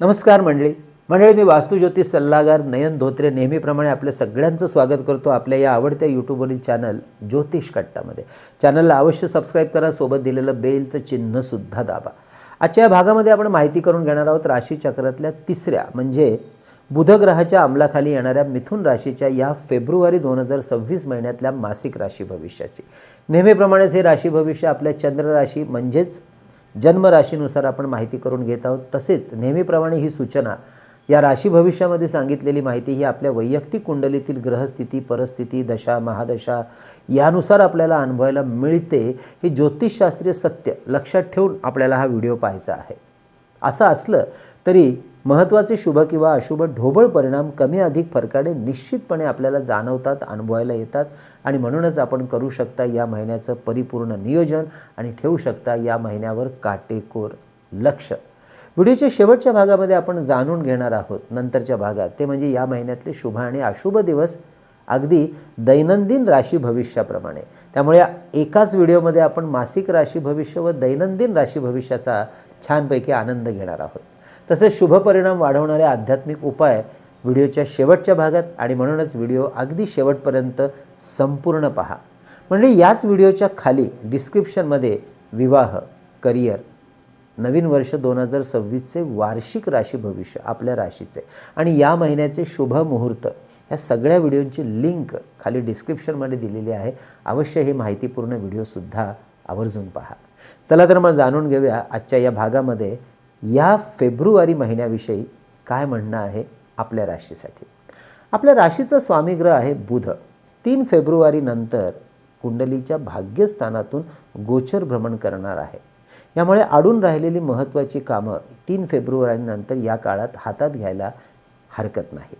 नमस्कार मंडळी. मंडळी मी वास्तुज्योतिष सल्लागार नयन धोत्रे. नेहमीप्रमाणे आपल्या सगळ्यांचं स्वागत करतो आपल्या या आवडत्या यूट्यूबवरील चॅनल ज्योतिष कट्टामध्ये. चॅनलला अवश्य सबस्क्राईब करा सोबत दिलेलं बेलचं चिन्हसुद्धा दाबा. आजच्या या भागामध्ये आपण माहिती करून घेणार आहोत राशीचक्रातल्या तिसऱ्या म्हणजे बुधग्रहाच्या अंमलाखाली येणाऱ्या मिथुन राशीच्या या फेब्रुवारी दोन हजार सव्वीस महिन्यातल्या मासिक राशी भविष्याची. नेहमीप्रमाणेच हे राशी भविष्य आपल्या चंद्र राशी म्हणजेच जन्म राशीनुसार आपण माहिती करून घेत आहोत. तसेच नेहमीप्रमाणे ही सूचना या राशी भविष्यामध्ये सांगितलेली माहिती ही आपल्या वैयक्तिक कुंडलीतील ग्रहस्थिती परिस्थिती दशा महादशा यानुसार आपल्याला अनुभवायला मिळते. हे ज्योतिषशास्त्रीय सत्य लक्षात ठेवून आपल्याला हा व्हिडिओ पाहायचा आहे. असं असलं तरी महत्त्वाचे शुभ किंवा अशुभ ढोबळ परिणाम कमी अधिक फरकाने निश्चितपणे आपल्याला जाणवतात अनुभवायला येतात आणि म्हणूनच आपण करू शकता या महिन्याचं परिपूर्ण नियोजन आणि ठेवू शकता या महिन्यावर काटेकोर लक्ष. व्हिडिओच्या शेवटच्या भागामध्ये आपण जाणून घेणार आहोत. नंतरच्या भागात ते म्हणजे या महिन्यातले शुभ आणि अशुभ दिवस अगदी दैनंदिन राशी भविष्याप्रमाणे. त्यामुळे एकाच व्हिडिओमध्ये आपण मासिक राशी भविष्य व दैनंदिन राशी भविष्याचा छानपैकी आनंद घेणार आहोत. तसेच शुभ परिणाम वाढवणारे आध्यात्मिक उपाय व्हिडिओच्या शेवटच्या भागात आणि म्हणूनच व्हिडिओ अगदी शेवटपर्यंत संपूर्ण पहा. म्हणजे याच व्हिडिओच्या खाली डिस्क्रिप्शनमध्ये विवाह करिअर नवीन वर्ष दोन हजार सव्वीसचे वार्षिक राशी भविष्य आपल्या राशीचे. आणि या महिन्याचे शुभ मुहूर्त ह्या सगळ्या व्हिडिओंची लिंक खाली डिस्क्रिप्शनमध्ये दिलेली आहे. अवश्य हे माहितीपूर्ण व्हिडिओसुद्धा आवर्जून पहा. चला तर मग जाणून घेऊया आजच्या या भागामध्ये या फेब्रुवारी महिन्याविषयी काय म्हणणं आहे आपल्या राशीसाठी? आपल्या राशीचा स्वामीग्रह आहे बुध. तीन फेब्रुवारीनंतर कुंडलीच्या भाग्यस्थानातून गोचर भ्रमण करणार आहे. यामुळे अडून राहिलेली महत्त्वाची कामं तीन फेब्रुवारीनंतर या काळात हातात घ्यायला हरकत नाही.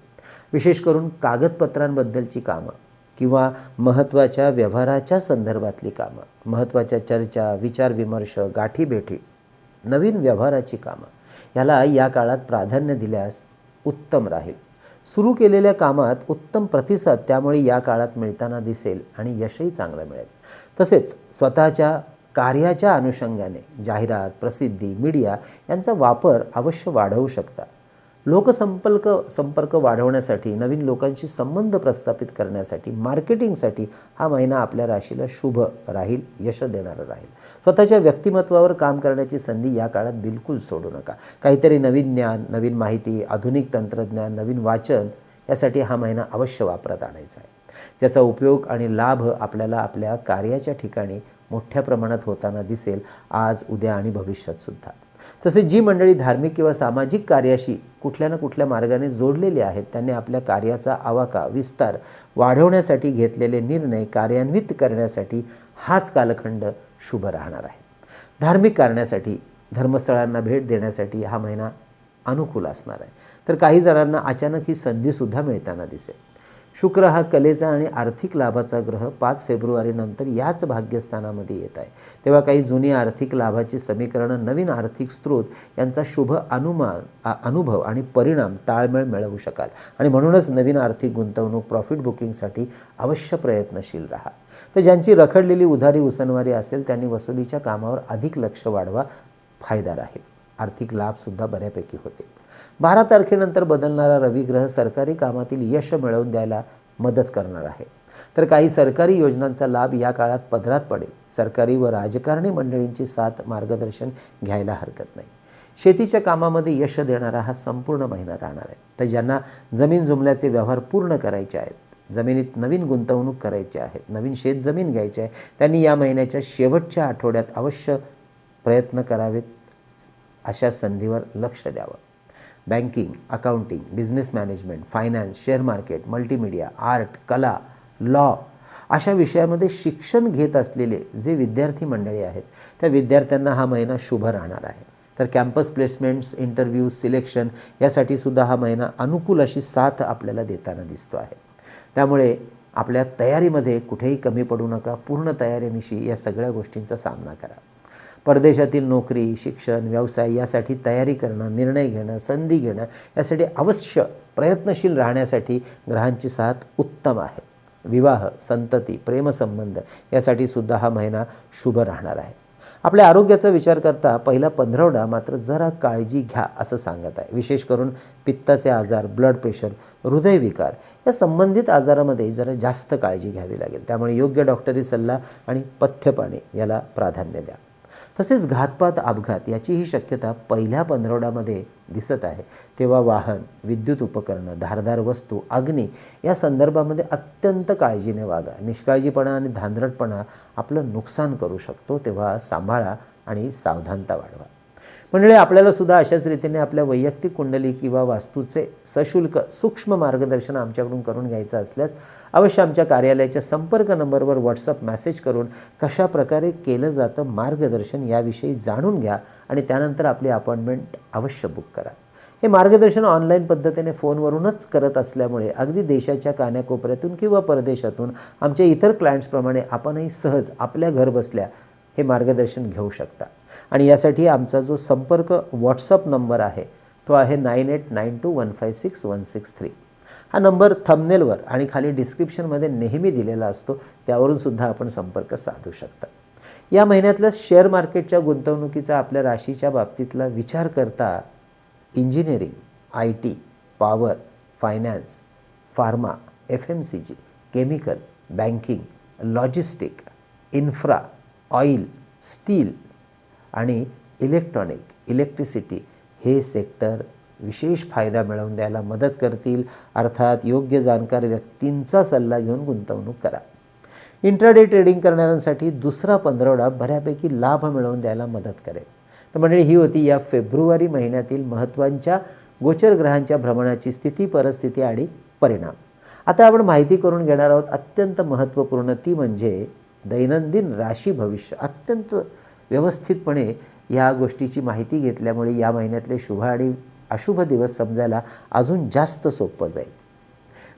विशेष करून कागदपत्रांबद्दलची कामं किंवा महत्त्वाच्या व्यवहाराच्या संदर्भातली कामं महत्त्वाच्या चर्चा विचारविमर्श गाठीभेटी नवीन व्यवहाराची कामं. ह्याला या काळात प्राधान्य दिल्यास उत्तम राहील. सुरू केलेल्या कामात उत्तम प्रतिसाद त्यामुळे या काळात मिळताना दिसेल आणि यशही चांगलं मिळेल. तसेच स्वतःच्या कार्याच्या अनुषंगाने जाहिरात प्रसिद्धी मीडिया यांचा वापर अवश्य वाढवू शकता. लोकसंपर्क संपर्क वाढवण्यासाठी नवीन लोकांशी संबंध प्रस्थापित करण्यासाठी मार्केटिंगसाठी हा महिना आपल्या राशीला शुभ राहील यश देणारा राहील. स्वतःच्या व्यक्तिमत्वावर काम करण्याची संधी या काळात बिलकुल सोडू नका. काहीतरी नवीन ज्ञान नवीन माहिती आधुनिक तंत्रज्ञान नवीन वाचन यासाठी हा महिना अवश्य वापरात आणायचा आहे. त्याचा उपयोग आणि लाभ आपल्याला आपल्या कार्याच्या ठिकाणी मोठ्या प्रमाणात होताना दिसेल आज उद्या आणि भविष्यातसुद्धा तसे तसेच जी मंडळी धार्मिक किंवा सामाजिक कार्याशी कुठल्या ना कुठल्या मार्गाने जोडलेली आहेत त्यांनी आपल्या कार्याचा आवाका विस्तार वाढवण्यासाठी घेतलेले निर्णय कार्यान्वित करण्यासाठी हाच कालखंड शुभ राहणार आहे. धार्मिक कारणासाठी धर्मस्थळांना भेट देण्यासाठी हा महिना अनुकूल असणार आहे. तर काही जणांना अचानक ही संधीसुद्धा मिळताना दिसेल. शुक्र हा कलेचा आणि आर्थिक लाभाचा ग्रह पाच फेब्रुवारीनंतर याच भाग्यस्थानामध्ये येत आहे. तेव्हा काही जुनी आर्थिक लाभाची समीकरणं नवीन आर्थिक स्रोत यांचा शुभ अनुमान अनुभव आणि परिणाम ताळमेळ मिळवू शकाल. आणि म्हणूनच नवीन आर्थिक गुंतवणूक प्रॉफिट बुकिंगसाठी अवश्य प्रयत्नशील राहा. तर ज्यांची रखडलेली उधारी उसनवारी असेल त्यांनी वसुलीच्या कामावर अधिक लक्ष वाढवा. फायदा राहील. आर्थिक लाभसुद्धा बऱ्यापैकी होते. बारा तारखेनंतर बदलणारा रवी ग्रह सरकारी कामातील यश मिळवून द्यायला मदत करणार आहे. तर काही सरकारी योजनांचा लाभ या काळात पदरात पडेल. सरकारी व राजकारणी मंडळींची साथ मार्गदर्शन घ्यायला हरकत नाही. शेतीच्या कामामध्ये यश देणारा हा संपूर्ण महिना राहणार आहे. तर ज्यांना जमीन जुमल्याचे व्यवहार पूर्ण करायचे आहेत जमिनीत नवीन गुंतवणूक करायची आहे नवीन शेत जमीन घ्यायची आहे त्यांनी या महिन्याच्या शेवटच्या आठवड्यात अवश्य प्रयत्न करावेत. अशा संधीवर लक्ष द्यावं. Banking accounting business management finance share market multimedia art कला लॉ अशा विषयामध्ये शिक्षण घेत असलेले जे विद्यार्थी मंडळी आहेत त्या विद्यार्थ्यांना हा महिना शुभ राहणार आहे. तर कॅम्पस प्लेसमेंट्स इंटरव्ह्यू सिलेक्शन यासाठी सुद्धा हा महिना अनुकूल अशी साथ आपल्याला देताना दिसतो आहे. त्यामुळे आपल्या तयारीमध्ये कुठेही कमी पडू नका पूर्ण तयारीनिशी या सगळ्या गोष्टींचा सामना करा. परदेशातील नोकरी शिक्षण व्यवसाय यासाठी तयारी करणं निर्णय घेणं संधी घेणं यासाठी अवश्य प्रयत्नशील राहण्यासाठी ग्रहांची साथ उत्तम आहे. विवाह संतती प्रेमसंबंध यासाठी सुद्धा हा महिना शुभ राहणार आहे. आपल्या आरोग्याचा विचार करता पहिला पंधरवडा मात्र जरा काळजी घ्या असं सांगत आहे. विशेष करून पित्ताचे आजार ब्लड प्रेशर हृदयविकार या संबंधित आजारामध्ये जरा जास्त काळजी घ्यावी लागेल. त्यामुळे योग्य डॉक्टरी सल्ला आणि पथ्यपाणी याला प्राधान्य द्या. तसेच घातपात अपघात याचीही शक्यता पहिल्या पंधरवड्यामध्ये दिसत आहे. तेव्हा वाहन विद्युत उपकरणं धारदार वस्तू अग्नी या संदर्भामध्ये अत्यंत काळजीने वागा. निष्काळजीपणा आणि धांदरटपणा आपलं नुकसान करू शकतो तेव्हा सांभाळा आणि सावधानता वाढवा. मंडळी आपल्याला सुद्धा अशाच रीतीने आपल्या वैयक्तिक कुंडली किंवा वास्तूचे सशुल्क सूक्ष्म मार्गदर्शन आमच्याकडून करून घ्यायचं असल्यास अवश्य आमच्या कार्यालयाच्या संपर्क नंबरवर व्हॉट्सअप मेसेज करून कशा प्रकारे केलं जातं मार्गदर्शन याविषयी जाणून घ्या आणि त्यानंतर आपली अपॉइंटमेंट अवश्य बुक करा. हे मार्गदर्शन ऑनलाईन पद्धतीने फोनवरूनच करत असल्यामुळे अगदी देशाच्या कान्याकोपऱ्यातून किंवा परदेशातून आमच्या इतर क्लायंट्सप्रमाणे आपणही सहज आपल्या घरबसल्या हे मार्गदर्शन घेऊ शकता. आणि यासाठी आमचा जो संपर्क व्हॉट्सअप नंबर आहे तो आहे nine eight nine two one five six one six three. हा नंबर थंबनेलवर आणि खाली डिस्क्रिप्शनमध्ये नेहमी दिलेला असतो त्यावरून सुद्धा आपण संपर्क साधू शकता. या महिन्यातल्या शेअर मार्केटच्या गुंतवणुकीचा आपल्या राशीच्या बाबतीतला विचार करता engineering I T power finance pharma F M C G chemical banking logistic infra oil steel आणि इलेक्ट्रॉनिक इलेक्ट्रिसिटी हे सेक्टर विशेष फायदा मिळवून द्यायला मदत करतील. अर्थात योग्य जाणकार व्यक्तींचा सल्ला घेऊन गुंतवणूक करा. इंट्राडे ट्रेडिंग करणाऱ्यांसाठी दुसरा पंधरवडा बऱ्यापैकी लाभ मिळवून द्यायला मदत करेल. तर मंडळी ही होती या फेब्रुवारी महिन्यातील महत्त्वांच्या गोचर ग्रहांच्या भ्रमणाची स्थिती परिस्थिती आणि परिणाम. आता आपण माहिती करून घेणार आहोत अत्यंत महत्त्वपूर्ण ती म्हणजे दैनंदिन राशी भविष्य. अत्यंत व्यवस्थितपणे या गोष्टीची माहिती घेतल्यामुळे या महिन्यातले शुभ आणि अशुभ दिवस समजायला अजून जास्त सोपं जाईल.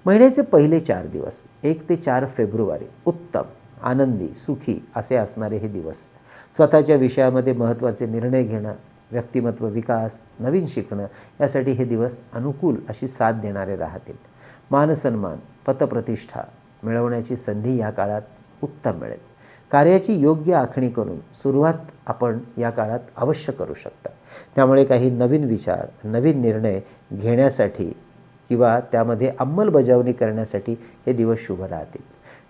महिन्याचे पहिले चार दिवस एक ते चार फेब्रुवारी उत्तम आनंदी सुखी असे असणारे हे दिवस. स्वतःच्या विषयामध्ये महत्त्वाचे निर्णय घेणं व्यक्तिमत्व विकास नवीन शिकणं यासाठी हे दिवस अनुकूल अशी साथ देणारे राहतील. मानसन्मान पतप्रतिष्ठा मिळवण्याची संधी या काळात उत्तम मिळेल. कार्याची योग्य आखणी करून सुरुवात आपण या काळात अवश्य करू शकता. त्यामुळे काही नवीन विचार नवीन निर्णय घेण्यासाठी किंवा त्यामध्ये अंमलबजावणी करण्यासाठी हे दिवस शुभ राहतील.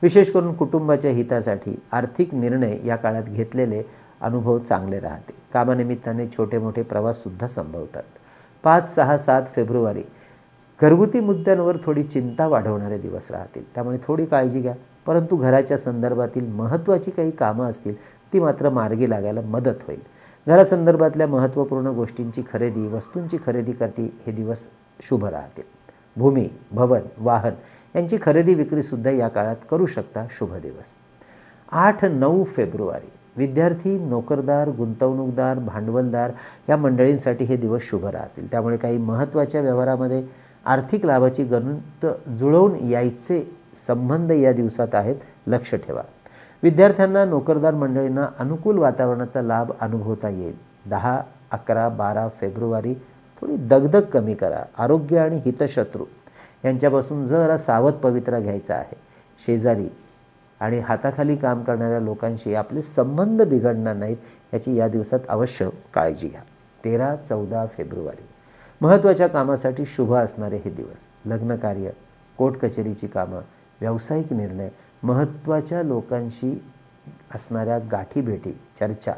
विशेष करून कुटुंबाच्या हितासाठी आर्थिक निर्णय या काळात घेतलेले अनुभव चांगले राहतील. कामानिमित्ताने छोटे मोठे प्रवाससुद्धा संभवतात. पाच सहा सात फेब्रुवारी घरगुती मुद्द्यांवर थोडी चिंता वाढवणारे दिवस राहतील. त्यामुळे थोडी काळजी घ्या. परंतु घराच्या संदर्भातील महत्त्वाची काही कामं असतील ती मात्र मार्गी लागायला मदत होईल. घरासंदर्भातल्या महत्त्वपूर्ण गोष्टींची खरेदी वस्तूंची खरेदी करती हे दिवस शुभ राहतील. भूमी भवन वाहन यांची खरेदी विक्रीसुद्धा या काळात करू शकता शुभ दिवस. आठ नऊ फेब्रुवारी विद्यार्थी नोकरदार गुंतवणूकदार भांडवलदार या मंडळींसाठी हे दिवस शुभ राहतील. त्यामुळे काही महत्त्वाच्या व्यवहारामध्ये आर्थिक लाभाची गणंत जुळवून यायचे संबंध या दिवसात आहेत लक्ष ठेवा. विद्यार्थ्यांना नोकरदार मंडळींना अनुकूल वातावरणाचा लाभ अनुभवता येईल. दहा अकरा बारा फेब्रुवारी थोडी दगदग कमी करा. आरोग्य आणि हितशत्रू यांच्यापासून जरा सावध पवित्रा घ्यायचा आहे. शेजारी आणि हाताखाली काम करणाऱ्या लोकांशी आपले संबंध बिघडणार नाहीत याची या दिवसात अवश्य काळजी घ्या. तेरा चौदा फेब्रुवारी. महत्त्वाच्या कामासाठी शुभ असणारे हे दिवस. लग्नकार्य कोर्ट कचेरीची कामं व्यावसायिक निर्णय महत्त्वाच्या लोकांशी असणाऱ्या गाठीभेटी चर्चा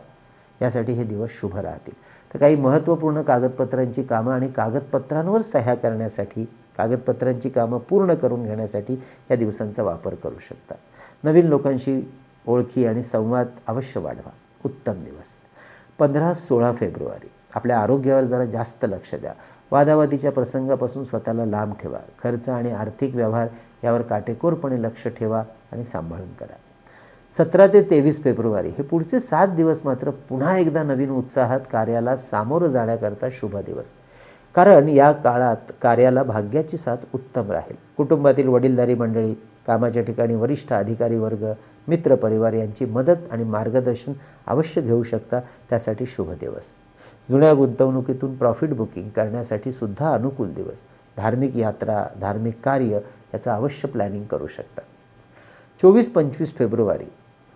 यासाठी हे दिवस शुभ राहतील. तर काही महत्त्वपूर्ण कागदपत्रांची कामं आणि कागदपत्रांवर सह्या करण्यासाठी कागदपत्रांची कामं पूर्ण करून घेण्यासाठी या दिवसांचा वापर करू शकता. नवीन लोकांशी ओळखी आणि संवाद अवश्य वाढवा. उत्तम दिवस. पंधरा सोळा फेब्रुवारी. आपल्या आरोग्यावर जरा जास्त लक्ष द्या. वादावादीच्या प्रसंगापासून स्वतःला लांब ठेवा. खर्च आणि आर्थिक व्यवहार यावर काटेकोरपणे लक्ष ठेवा आणि सांभाळून करा. सतरा ते तेवीस फेब्रुवारी हे पुढचे सात दिवस मात्र पुन्हा एकदा नवीन उत्साहात कार्याला सामोरं जाण्याकरता शुभ दिवस. कारण या काळात कार्याला भाग्याची साथ उत्तम राहील. कुटुंबातील वडीलधारी मंडळी कामाच्या ठिकाणी वरिष्ठ अधिकारी वर्ग मित्रपरिवार यांची मदत आणि मार्गदर्शन अवश्य घेऊ शकता. त्यासाठी शुभ दिवस. जुन्या गुंतवणुकीतून प्रॉफिट बुकिंग करण्यासाठी सुद्धा अनुकूल दिवस. धार्मिक यात्रा धार्मिक कार्य याचं अवश्य प्लॅनिंग करू शकता. चोवीस पंचवीस फेब्रुवारी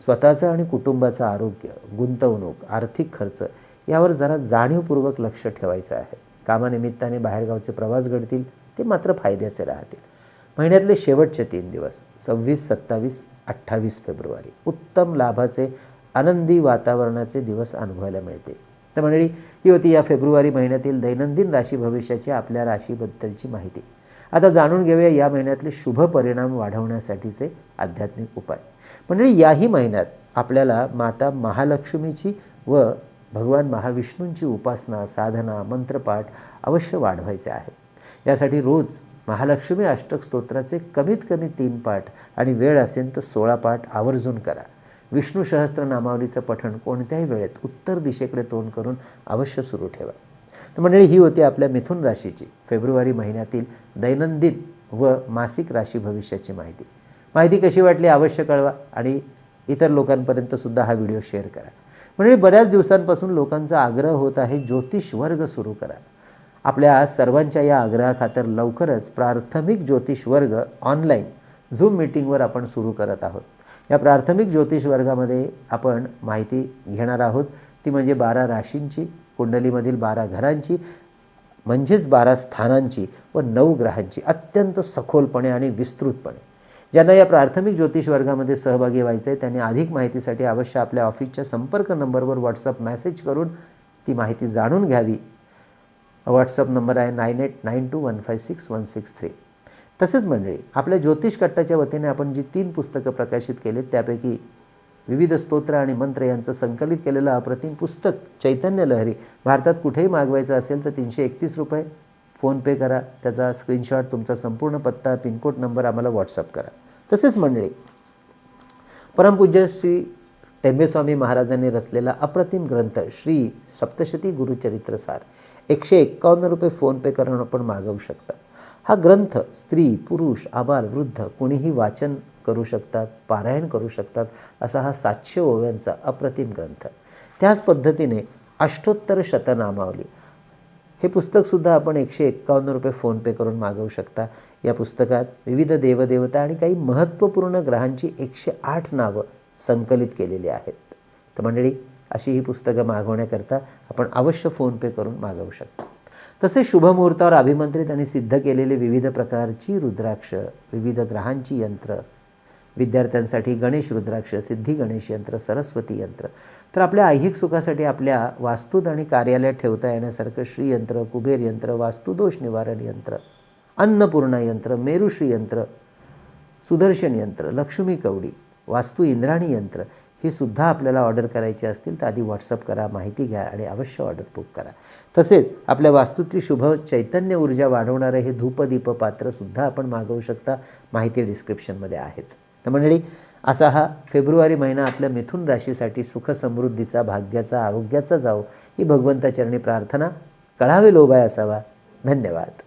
स्वतःचं आणि कुटुंबाचं आरोग्य गुंतवणूक आर्थिक खर्च यावर जरा जाणीवपूर्वक लक्ष ठेवायचं आहे. कामानिमित्ताने बाहेरगावचे प्रवास घडतील ते मात्र फायद्याचे राहतील. महिन्यातले शेवटचे तीन दिवस सव्वीस सत्तावीस अठ्ठावीस फेब्रुवारी. उत्तम लाभाचे आनंदी वातावरणाचे दिवस अनुभवायला मिळते तर मंडळी ही होती या फेब्रुवारी महिन्यातील दैनंदिन राशी भविष्याची आपल्या राशीबद्दलची माहिती. आता जाणून घेऊया या महिन्यातले शुभ परिणाम वाढवण्यासाठीचे आध्यात्मिक उपाय. मंडळी याही महिन्यात आपल्याला माता महालक्ष्मीची व भगवान महाविष्णूंची उपासना साधना मंत्रपाठ अवश्य वाढवायचे आहे. यासाठी रोज महालक्ष्मी अष्टक स्तोत्राचे कमीत कमी तीन पाठ आणि वेळ असेल तर सोळा पाठ आवर्जून करा. विष्णू सहस्त्रनामावलीचं पठण कोणत्याही वेळेत उत्तर दिशेकडे तोंड करून अवश्य सुरू ठेवा. मंडळी ही होती आपल्या मिथुन राशीची फेब्रुवारी महिन्यातील दैनंदिन व मासिक राशी भविष्याची माहिती. माहिती कशी वाटली अवश्य कळवा आणि इतर लोकांपर्यंत सुद्धा हा व्हिडिओ शेअर करा. म्हणजे बऱ्याच दिवसांपासून लोकांचा आग्रह होत आहे ज्योतिष वर्ग सुरू करा. आपल्या सर्वांच्या या आग्रहाखातर लवकरच प्राथमिक ज्योतिष वर्ग ऑनलाईन झूम मीटिंगवर आपण सुरू करत आहोत. या प्राथमिक ज्योतिष वर्गामध्ये आपण माहिती घेणार आहोत. ती म्हणजे बारा राशींची कुंडलीमधील बारा घरांची म्हणजेच बारा स्थानांची व नऊ ग्रहांची अत्यंत सखोलपणे आणि विस्तृतपणे. ज्यांना या प्राथमिक ज्योतिष वर्गामध्ये सहभागी व्हायचं आहे त्यांनी अधिक माहितीसाठी अवश्य आपल्या ऑफिसच्या संपर्क नंबरवर व्हॉट्सअप मेसेज करून ती माहिती जाणून घ्यावी. व्हॉट्सअप नंबर आहे nine eight nine two one five six one six three. तसेच मंडळी आपल्या ज्योतिष कट्टाच्या वतीने आपण जी तीन पुस्तकं प्रकाशित केलेत त्यापैकी विविध स्तोत्र आणि मंत्र यांचं संकलित केलेलं अप्रतिम पुस्तक चैतन्य लहरी भारतात कुठेही मागवायचं असेल तर तीनशे एकतीस रुपये. फोनपे करा त्याचा स्क्रीनशॉट तुमचा संपूर्ण पत्ता पिनकोड नंबर आम्हाला व्हॉट्सअप करा. तसेच मंडळी परमपूज्य श्री टेंबेस्वामी महाराजांनी रचलेला अप्रतिम ग्रंथ श्री सप्तशती गुरुचरित्रसार. एकशे एक्कावन्न रुपये फोनपे करून आपण मागवू शकता. हा ग्रंथ स्त्री पुरुष आबाल वृद्ध कोणीही वाचन करू शकतात पारायण करू शकतात असा हा सातशे ओव्यांचा अप्रतिम ग्रंथ. त्याच पद्धतीने अष्टोत्तर शतनामावली. हे पुस्तकसुद्धा आपण एकशे एक्कावन्न रुपये फोनपे करून मागवू शकता. या पुस्तकात विविध देवदेवता आणि काही महत्त्वपूर्ण ग्रहांची एकशे आठ नावं संकलित केलेली आहेत. तर मंडळी अशी ही पुस्तकं मागवण्याकरता आपण अवश्य फोनपे करून मागवू शकता. तसे शुभमुहूर्तावर अभिमंत्रित आणि सिद्ध केलेले विविध प्रकारची रुद्राक्ष विविध ग्रहांची यंत्र विद्यार्थ्यांसाठी गणेश रुद्राक्ष सिद्धी गणेश यंत्र सरस्वती यंत्र. तर आपल्या ऐहिक सुखासाठी आपल्या वास्तूत आणि कार्यालयात ठेवता येण्यासारखं श्रीयंत्र कुबेर यंत्र वास्तुदोष निवारण यंत्र अन्नपूर्णा यंत्र मेरुश्री यंत्र सुदर्शन यंत्र लक्ष्मी कवडी वास्तू इंद्राणी यंत्र ही सुद्धा आपल्याला ऑर्डर करायची असतील तर आधी व्हॉट्सअप करा माहिती घ्या आणि अवश्य ऑर्डर बुक करा. तसेच आपल्या वास्तूतली शुभ चैतन्य ऊर्जा वाढवणारं हे धूपदीप पात्रसुद्धा आपण मागवू शकता. माहिती डिस्क्रिप्शनमध्ये आहेच. तर मंडळी असा हा फेब्रुवारी महिना आपल्या मिथुन राशीसाठी सुख समृद्धीचा भाग्याचा आरोग्याचा जावो ही भगवंताचरणी प्रार्थना. कळावे लोभाय असावा. धन्यवाद.